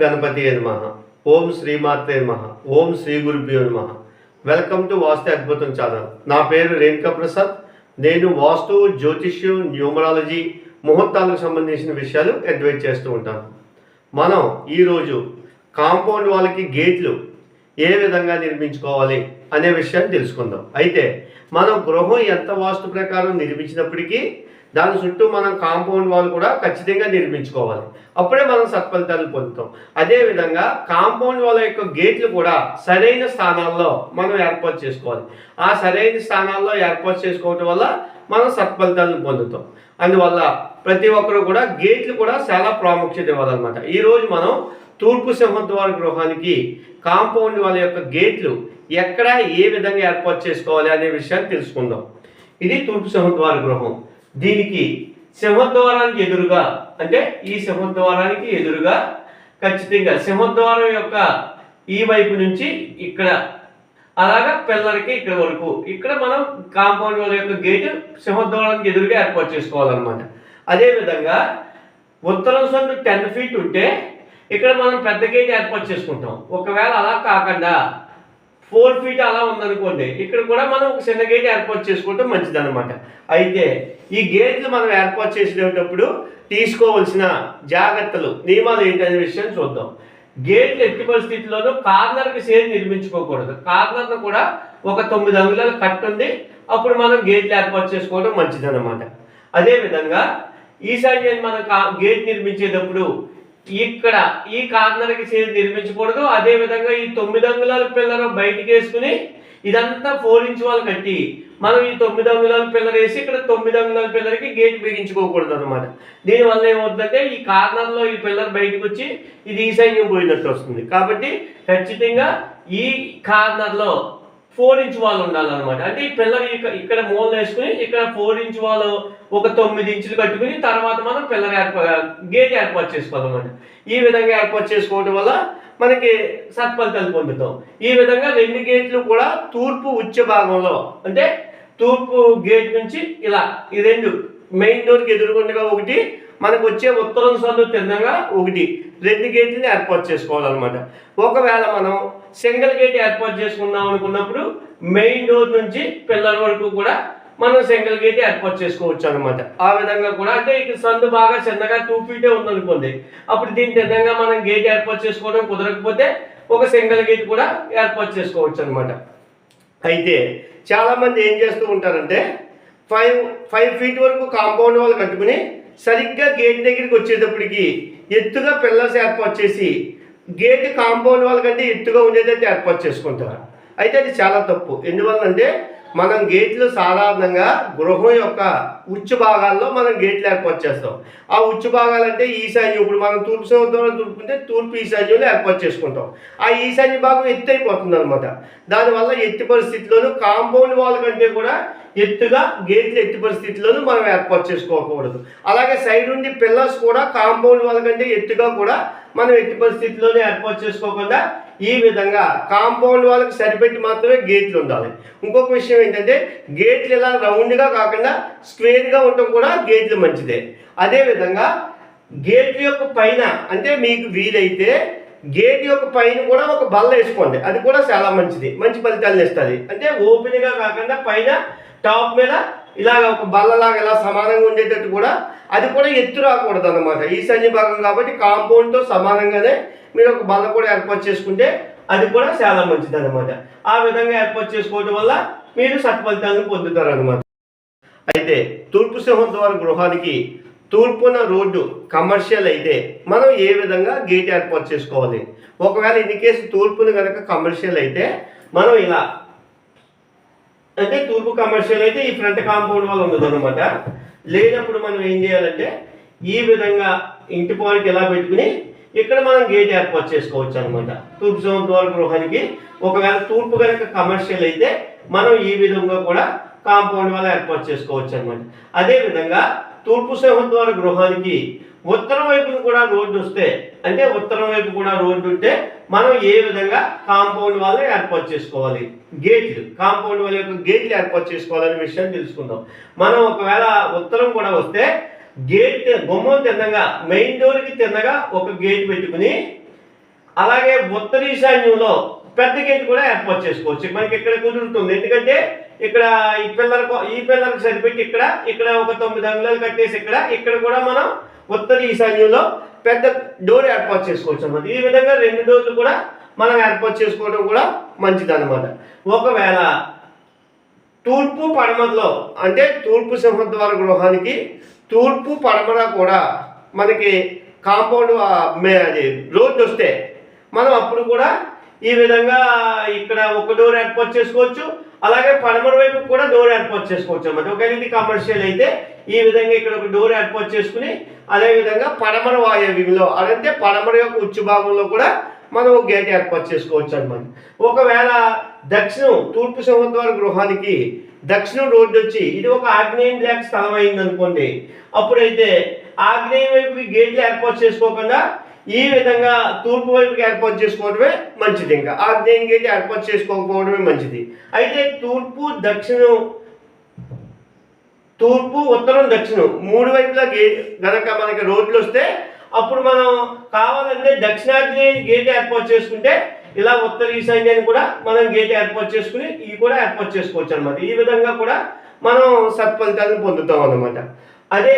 గణపతి నమ. ఓం శ్రీమాత్రే నమ. ఓం శ్రీ గురుభ్యో నమ. వెల్కమ్ టు వాస్తు అద్భుతం ఛానల్. నా పేరు రేణుకా ప్రసాద్. నేను వాస్తు జ్యోతిష్యం న్యూమరాలజీ ముహూర్తాలకు సంబంధించిన విషయాలు అడ్వైజ్ చేస్తూ ఉంటాను. మనం ఈరోజు కాంపౌండ్ వాళ్ళకి గేట్లు ఏ విధంగా నిర్మించుకోవాలి అనే విషయాన్ని తెలుసుకుందాం. అయితే మనం గృహం ఎంత వాస్తు ప్రకారం నిర్మించినప్పటికీ దాని చుట్టూ మనం కాంపౌండ్ వాల్ కూడా ఖచ్చితంగా నిర్మించుకోవాలి. అప్పుడే మనం సత్ఫలితాలు పొందుతాం. అదేవిధంగా కాంపౌండ్ వాల్ యొక్క గేట్లు కూడా సరైన స్థానాల్లో మనం ఏర్పాటు చేసుకోవాలి. ఆ సరైన స్థానాల్లో ఏర్పాటు చేసుకోవటం వల్ల మనం సత్ఫలితాలను పొందుతాం. అందువల్ల ప్రతి ఒక్కరు కూడా గేట్లు కూడా చాలా ప్రాముఖ్యత ఇవ్వాలన్నమాట. ఈరోజు మనం తూర్పు సింహద్వార గృహానికి కాంపౌండ్ వాళ్ళ యొక్క గేట్లు ఎక్కడ ఏ విధంగా ఏర్పాటు చేసుకోవాలి అనే విషయాన్ని తెలుసుకుందాం. ఇది తూర్పు సింహద్వార గృహం. దీనికి సింహద్వారానికి ఎదురుగా అంటే ఈ సింహద్వారానికి ఎదురుగా ఖచ్చితంగా సింహద్వారం యొక్క ఈ వైపు నుంచి ఇక్కడ అలాగా పిల్లలకి ఇక్కడ వరకు. ఇక్కడ మనం కాంపౌండ్ వాళ్ళ యొక్క గేట్ సింహద్వారానికి ఎదురుగా ఏర్పాటు చేసుకోవాలన్నమాట. అదేవిధంగా ఉత్తరం సందు టెన్ ఫీట్ ఉంటే ఇక్కడ మనం పెద్ద గేట్ ఏర్పాటు చేసుకుంటాం. ఒకవేళ అలా కాకుండా ఫోర్ ఫీట్ అలా ఉందనుకోండి ఇక్కడ కూడా మనం ఒక చిన్న గేట్ ఏర్పాటు చేసుకుంటే మంచిదన్నమాట. అయితే ఈ గేట్లు మనం ఏర్పాటు చేసేటప్పుడు తీసుకోవాల్సిన జాగ్రత్తలు నియమాలు ఏంటనే విషయం చూద్దాం. గేట్లు ఎట్టి పరిస్థితుల్లోనూ కార్నర్కి సేమ్ నిర్మించుకోకూడదు. కార్నర్ను కూడా ఒక తొమ్మిది అంగుళాలు కట్ ఉంది. అప్పుడు మనం గేట్లు ఏర్పాటు చేసుకోవడం మంచిదన్నమాట. అదేవిధంగా ఈశాన్యాన్ని మనం గేట్ నిర్మించేటప్పుడు ఇక్కడ ఈ కార్నర్కి చేసి నిర్మించకూడదు. అదే విధంగా ఈ తొమ్మిది అంగుళాల పిల్లర్ బయటికి వేసుకుని ఇదంతా ఫోర్ ఇంచ్ వాళ్ళు కట్టి మనం ఈ తొమ్మిది అంగుళాల పిల్లర్ వేసి ఇక్కడ తొమ్మిది అంగుళాల పిల్లలకి గేట్ బిగించుకోకూడదు అనమాట దీనివల్ల ఏమవుతుందంటే ఈ కార్నర్లో ఈ పిల్లలు బయటకు వచ్చి ఇది ఈశాన్యం పోయినట్టు వస్తుంది. కాబట్టి ఖచ్చితంగా ఈ కార్నర్లో ఫోర్ ఇంచ్ వాళ్ళు ఉండాలన్నమాట. అంటే ఈ పిల్లలు ఇక- ఇక్కడ మూల వేసుకుని ఇక్కడ ఫోర్ ఇంచ్ వాళ్ళు ఒక తొమ్మిది ఇంచులు కట్టుకుని తర్వాత మనం పిల్లలు ఏర్పా గేట్ ఏర్పాటు చేసుకోవాలన్నమాట. ఈ విధంగా ఏర్పాటు చేసుకోవడం వల్ల మనకి సత్ఫలితాలు పొందుతాం. ఈ విధంగా రెండు గేట్లు కూడా తూర్పు ఉచ్చ భాగంలో అంటే తూర్పు గేట్ నుంచి ఇలా ఈ రెండు మెయిన్ డోర్కి ఎదురుకుండగా ఒకటి మనకు వచ్చే ఉత్తరం సందు తిన్నగా ఒకటి. రెండు గేట్లని ఏర్పాటు చేసుకోవాలన్నమాట. ఒకవేళ మనం సింగిల్ గేట్ ఏర్పాటు చేసుకుందాం అనుకున్నప్పుడు మెయిన్ డోర్ నుంచి పిల్లల వరకు కూడా మనం సింగిల్ గేట్ ఏర్పాటు చేసుకోవచ్చు అనమాట ఆ విధంగా కూడా అంటే ఇక్కడ సందు బాగా చిన్నగా టూ ఫీటే ఉందనుకోండి. అప్పుడు దీని తిన్నగా మనం గేట్ ఏర్పాటు చేసుకోవడం కుదరకపోతే ఒక సింగిల్ గేట్ కూడా ఏర్పాటు చేసుకోవచ్చు అనమాట అయితే చాలామంది ఏం చేస్తూ ఉంటారంటే ఫైవ్ ఫైవ్ ఫీట్ వరకు కాంపౌండ్ వాళ్ళు కట్టుకుని సరిగ్గా గేట్ దగ్గరికి వచ్చేటప్పటికి ఎత్తుగా పిల్లర్స్ ఏర్పాటు చేసి గేట్ కాంపౌండ్ వాళ్ళ కంటే ఎత్తుగా ఉండేదైతే ఏర్పాటు చేసుకుంటారు. అయితే అది చాలా తప్పు. ఎందువల్లంటే మనం గేట్లు సాధారణంగా గృహం యొక్క ఉచ్చు భాగాల్లో మనం గేట్లు ఏర్పాటు చేస్తాం ఆ ఉచ్చు భాగాలు అంటే ఈశాన్యం ఇప్పుడు మనం తూర్పు సముద్రం తూర్పుంటే తూర్పు ఈశాన్యంలో ఏర్పాటు చేసుకుంటాం. ఆ ఈశాన్య భాగం ఎత్తు అయిపోతుంది అనమాట దానివల్ల ఎత్తి పరిస్థితిలోనూ కాంపౌండ్ వాల్ కంటే కూడా ఎత్తుగా గేట్లు ఎత్తి పరిస్థితిలోనూ మనం ఏర్పాటు చేసుకోకూడదు. అలాగే సైడ్ ఉండి పిల్లర్స్ కూడా కాంపౌండ్ వాల్ కంటే ఎత్తుగా కూడా మనం ఎట్టి పరిస్థితిలోనే ఏర్పాటు చేసుకోకుండా ఈ విధంగా కాంపౌండ్ వాళ్ళకి సరిపెట్టి మాత్రమే గేట్లు ఉండాలి. ఇంకొక విషయం ఏంటంటే గేట్లు ఇలా రౌండ్గా కాకుండా స్క్వేర్గా ఉండటం కూడా గేట్లు మంచిదే. అదేవిధంగా గేట్ యొక్క పైన అంటే మీకు వీలైతే గేట్ యొక్క పైన కూడా ఒక బల్ల వేసుకోండి. అది కూడా చాలా మంచిది. మంచి ఫలితాలను ఇస్తుంది అంటే ఓపెన్గా కాకుండా పైన టాప్ మీద ఇలాగ ఒక బల్లలాగా ఇలా సమానంగా ఉండేటట్టు కూడా అది కూడా ఎత్తు రాకూడదు అనమాట ఈశాన్య భాగం కాబట్టి కాంపౌండ్తో సమానంగానే మీరు ఒక బల్ల కూడా ఏర్పాటు చేసుకుంటే అది కూడా చాలా మంచిది అనమాట ఆ విధంగా ఏర్పాటు చేసుకోవడం వల్ల మీరు సత్ఫలితాలను పొందుతారు అనమాట అయితే తూర్పు సింహద్వార గృహానికి తూర్పున రోడ్డు కమర్షియల్ అయితే మనం ఏ విధంగా గేట్ ఏర్పాటు చేసుకోవాలి? ఒకవేళ ఇన్ కేసు తూర్పున కనుక కమర్షియల్ అయితే మనం ఇలా అయితే తూర్పు కమర్షియల్ అయితే ఈ ఫ్రంట్ కాంపౌండ్ వల్ల ఉండదు అనమాట లేనప్పుడు మనం ఏం చేయాలంటే ఈ విధంగా ఇంటి పాయింట్ ఎలా పెట్టుకుని ఇక్కడ మనం గేట్ ఏర్పాటు చేసుకోవచ్చు అనమాట తూర్పు సముద్ర గృహానికి ఒకవేళ తూర్పు కనుక కమర్షియల్ అయితే మనం ఈ విధంగా కూడా కాంపౌండ్ వల్ల ఏర్పాటు చేసుకోవచ్చు అనమాట అదేవిధంగా తూర్పు సింహద్వార గృహానికి ఉత్తరం వైపున కూడా రోడ్డు వస్తే అంటే ఉత్తరం వైపు కూడా రోడ్డు ఉంటే మనం ఏ విధంగా కాంపౌండ్ వాళ్ళని ఏర్పాటు చేసుకోవాలి? గేట్లు. కాంపౌండ్ వాళ్ళ యొక్క గేట్లు ఏర్పాటు చేసుకోవాలనే విషయాన్ని తెలుసుకుందాం. మనం ఒకవేళ ఉత్తరం కూడా వస్తే గేట్ గుమ్మం తిన్నగా మెయిన్ డోర్కి తిన్నగా ఒక గేట్ పెట్టుకుని అలాగే ఉత్తర ఈశాన్యంలో పెద్ద గేట్ కూడా ఏర్పాటు చేసుకోవచ్చు. మనకి ఇక్కడ కుదురుతుంది. ఎందుకంటే ఇక్కడ ఈ పిల్లలకు ఈ పిల్లలకు సరిపెట్టి ఇక్కడ ఇక్కడ ఒక తొమ్మిది అంగుళాలు కట్టేసి ఇక్కడ ఇక్కడ కూడా మనం ఉత్తర ఈశాన్యంలో పెద్ద డోర్ ఏర్పాటు చేసుకోవచ్చు అన్నమాట. ఈ విధంగా రెండు డోర్లు కూడా మనం ఏర్పాటు చేసుకోవడం కూడా మంచిది అనమాట ఒకవేళ తూర్పు పడమరలో అంటే తూర్పు సింహద్వార గృహానికి తూర్పు పడమర కూడా మనకి కాంపౌండ్ అది రోడ్డు వస్తే మనం అప్పుడు కూడా ఈ విధంగా ఇక్కడ ఒక డోర్ ఏర్పాటు చేసుకోవచ్చు. అలాగే పడమర వైపు కూడా డోర్ ఏర్పాటు చేసుకోవచ్చు అనమాట ఒకవేళ ఇది కమర్షియల్ అయితే ఈ విధంగా ఇక్కడ ఒక డోర్ ఏర్పాటు చేసుకుని అదేవిధంగా పడమర వాయవ్యంలో అదంటే పడమర యొక్క ఉచ్చు భాగంలో కూడా మనం ఒక గేట్ ఏర్పాటు చేసుకోవచ్చు అనమాట ఒకవేళ దక్షిణం తూర్పు సముద్ర గృహానికి దక్షిణం రోడ్డు వచ్చి ఇది ఒక ఆగ్నేయం బ్లాక్ స్థలం అయింది అనుకోండి అప్పుడైతే ఆగ్నేయం వైపు గేట్లు ఏర్పాటు చేసుకోకుండా ఈ విధంగా తూర్పు వైపుకి ఏర్పాటు చేసుకోవడమే మంచిది ఇంకా. ఆగ్నేయంగా గేట్ ఏర్పాటు చేసుకోకపోవడమే మంచిది. అయితే తూర్పు దక్షిణం తూర్పు ఉత్తరం దక్షిణం మూడు వైపులా గే గనక మనకి రోడ్లు వస్తే అప్పుడు మనం కావాలంటే దక్షిణాగ్నేయ గేట్ ఏర్పాటు చేసుకుంటే ఇలా ఉత్తర ఈశాన్యాన్ని కూడా మనం గేట్ ఏర్పాటు చేసుకుని ఇవి కూడా ఏర్పాటు చేసుకోవచ్చు అనమాట ఈ విధంగా కూడా మనం సత్ఫలితాలను పొందుతాం అనమాట అదే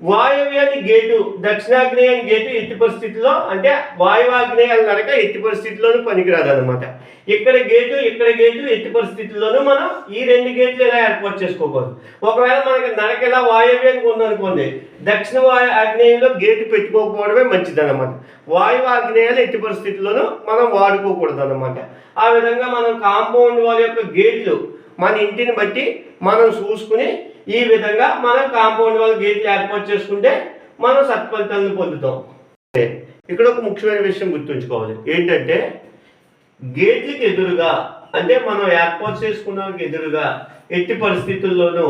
విధంగా గేటు దక్షిణాగ్నేయం గేటు ఎట్టి పరిస్థితిలో అంటే వాయువాగ్నేయాలు నడక ఎట్టి పరిస్థితిలోనూ పనికిరాదు అనమాట ఇక్కడ గేటు ఇక్కడ గేటు ఎట్టి పరిస్థితుల్లోనూ మనం ఈ రెండు గేట్లు ఇలా ఏర్పాటు చేసుకోకూడదు? ఒకవేళ మనకి నడక ఇలా వాయవ్యానికి ఉందనుకోండి దక్షిణ వాయు ఆగ్నేయంలో గేటు పెట్టుకోకపోవడమే మంచిది అనమాట వాయువు ఆగ్నేయాలు ఎట్టి పరిస్థితుల్లోనూ మనం వాడుకోకూడదు అనమాట ఆ విధంగా మనం కాంపౌండ్ వాళ్ళ యొక్క గేట్లు మన ఇంటిని బట్టి మనం చూసుకుని ఈ విధంగా మనం కాంపౌండ్ వాళ్ళ గేట్లు ఏర్పాటు చేసుకుంటే మనం సత్ఫలితాలను పొందుతాం. ఇక్కడ ఒక ముఖ్యమైన విషయం గుర్తుంచుకోవాలి. ఏంటంటే గేట్లకి ఎదురుగా అంటే మనం ఏర్పాటు చేసుకున్న వాళ్ళకి ఎదురుగా ఎట్టి పరిస్థితుల్లోనూ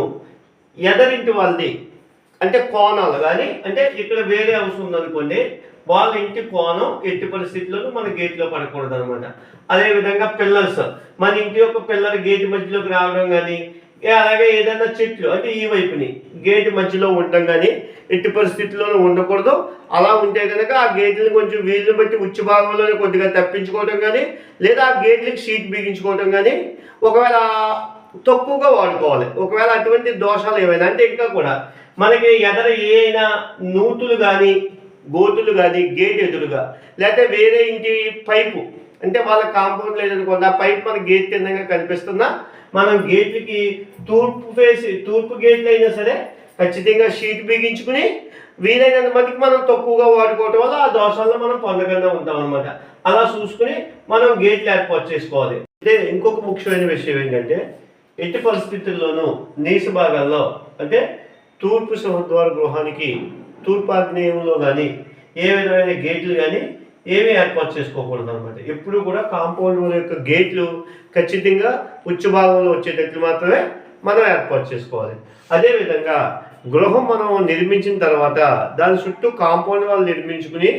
ఎదరింటి వాళ్ళది అంటే కోణాలు కానీ అంటే ఇక్కడ వేరే అవసరం ఉందనుకోండి వాళ్ళ ఇంటి కోణం ఎట్టి పరిస్థితుల్లోనూ మన గేట్లో పడకూడదు అనమాట అదేవిధంగా పిల్లర్స్ మన ఇంటి యొక్క పిల్లర్ గేట్ మధ్యలోకి రావడం కానీ అలాగే ఏదైనా చెట్లు అంటే ఈ వైపుని గేట్ మధ్యలో ఉండడం కానీ ఎట్టి పరిస్థితుల్లోనూ ఉండకూడదు. అలా ఉంటే కనుక ఆ గేట్లను కొంచెం వీళ్ళని బట్టి ఉచ్చి భాగంలోనే కొద్దిగా తప్పించుకోవడం కానీ లేదా ఆ గేట్లకి షీట్ బిగించుకోవడం కానీ ఒకవేళ తక్కువగా వాడుకోవాలి. ఒకవేళ అటువంటి దోషాలు ఏమైనా అంటే ఇంకా కూడా మనకి ఎదర ఏ అయినా నూతులు కానీ గోతులు కానీ గేట్ ఎదురుగా. లేకపోతే వేరే ఇంటి పైపు. అంటే వాళ్ళ కాంపౌండ్ లేదనుకోండి ఆ పైప్ మన గేట్ కిందంగా కనిపిస్తున్నా మనం గేట్లకి తూర్పు ఫేసి తూర్పు గేట్లు అయినా సరే ఖచ్చితంగా షీట్ బిగించుకుని వీలైనంత మటుకు మనం తక్కువగా వాడుకోవటం వల్ల ఆ దోషాల్లో మనం పొందకుండా ఉంటాం అనమాట అలా చూసుకుని మనం గేట్లు ఏర్పాటు చేసుకోవాలి. అంటే ఇంకొక ముఖ్యమైన విషయం ఏంటంటే ఎట్టి పరిస్థితుల్లోనూ నీసు భాగాల్లో అంటే తూర్పు సింహద్వార గృహానికి తూర్పాగ్నేయంలో కానీ ఏ విధమైన గేట్లు కానీ ఏమీ ఏర్పాటు చేసుకోకూడదు అనమాట ఎప్పుడు కూడా కాంపౌండ్ వాళ్ళ యొక్క గేట్లు ఖచ్చితంగా ఉచ్చ భాగంలో వచ్చేటట్లు మాత్రమే మనం ఏర్పాటు చేసుకోవాలి. అదేవిధంగా గృహం మనం నిర్మించిన తర్వాత దాని చుట్టూ కాంపౌండ్ వాళ్ళు నిర్మించుకుని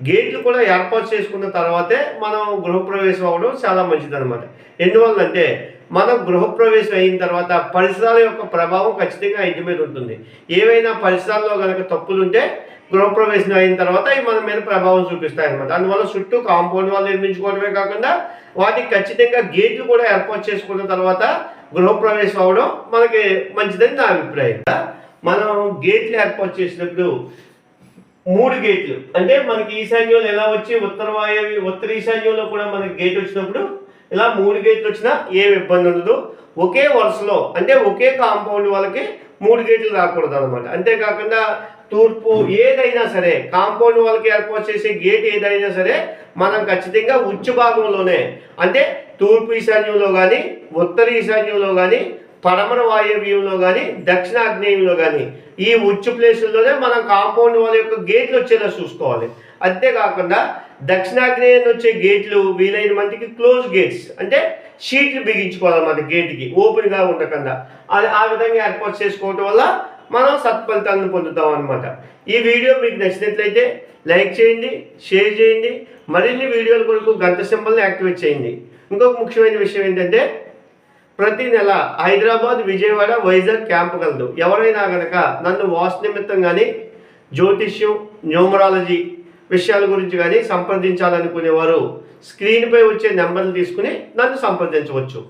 గేట్లు కూడా ఏర్పాటు చేసుకున్న తర్వాతే మనం గృహప్రవేశం అవ్వడం చాలా మంచిది అనమాట ఎందువల్లంటే మనం గృహప్రవేశం అయిన తర్వాత పరిసరాల యొక్క ప్రభావం ఖచ్చితంగా ఇంటి మీద ఉంటుంది. ఏవైనా పరిసరాల్లో కనుక తప్పులు ఉంటే గృహప్రవేశం అయిన తర్వాత అవి మన మీద ప్రభావం చూపిస్తాయి అనమాట అందువల్ల చుట్టూ కాంపౌండ్ వాళ్ళు నిర్మించుకోవడమే కాకుండా వాటికి ఖచ్చితంగా గేట్లు కూడా ఏర్పాటు చేసుకున్న తర్వాత గృహప్రవేశం అవ్వడం మనకి మంచిదని నా అభిప్రాయం. మనం గేట్లు ఏర్పాటు చేసినప్పుడు మూడు గేట్లు. అంటే మనకి ఈశాన్యంలో ఎలా వచ్చి ఉత్తర వాయవ్య ఉత్తర ఈశాన్యంలో కూడా మనకి గేట్ వచ్చినప్పుడు ఇలా మూడు గేట్లు వచ్చినా ఏం ఇబ్బంది ఉండదు. ఒకే వరుసలో అంటే ఒకే కాంపౌండ్ వాళ్ళకి మూడు గేట్లు రాకూడదు అనమాట అంతేకాకుండా తూర్పు ఏదైనా సరే కాంపౌండ్ వాళ్ళకి ఏర్పాటు చేసే గేట్ ఏదైనా సరే మనం ఖచ్చితంగా ఉచ్చు భాగంలోనే అంటే తూర్పు ఈశాన్యంలో కానీ ఉత్తర ఈశాన్యంలో కానీ పడమర వాయవ్యంలో కానీ దక్షిణాగ్నేయంలో కానీ ఈ ఉచ్చు ప్లేసుల్లోనే మనం కాంపౌండ్ వాళ్ళ యొక్క గేట్లు వచ్చేలా చూసుకోవాలి. అంతేకాకుండా దక్షిణాగ్నేయం వచ్చే గేట్లు వీలైన మందికి క్లోజ్ గేట్స్ అంటే షీట్లు బిగించుకోవాలన్నమాట గేట్కి ఓపెన్గా ఉండకుండా. అది ఆ విధంగా ఏర్పాటు చేసుకోవటం వల్ల మనం సత్ఫలితాలను పొందుతాం అనమాట ఈ వీడియో మీకు నచ్చినట్లయితే లైక్ చేయండి షేర్ చేయండి మరిన్ని వీడియోల కొరకు గంట సింబల్ని యాక్టివేట్ చేయండి. ఇంకొక ముఖ్యమైన విషయం ఏంటంటే ప్రతి నెల హైదరాబాద్ విజయవాడ వైజాగ్ క్యాంపు కలదు. ఎవరైనా కనుక నన్ను వాస్ నిమిత్తం కానీ జ్యోతిష్యం న్యూమరాలజీ విషయాల గురించి కానీ సంప్రదించాలనుకునేవారు స్క్రీన్పై వచ్చే నెంబర్లు తీసుకుని నన్ను సంప్రదించవచ్చు.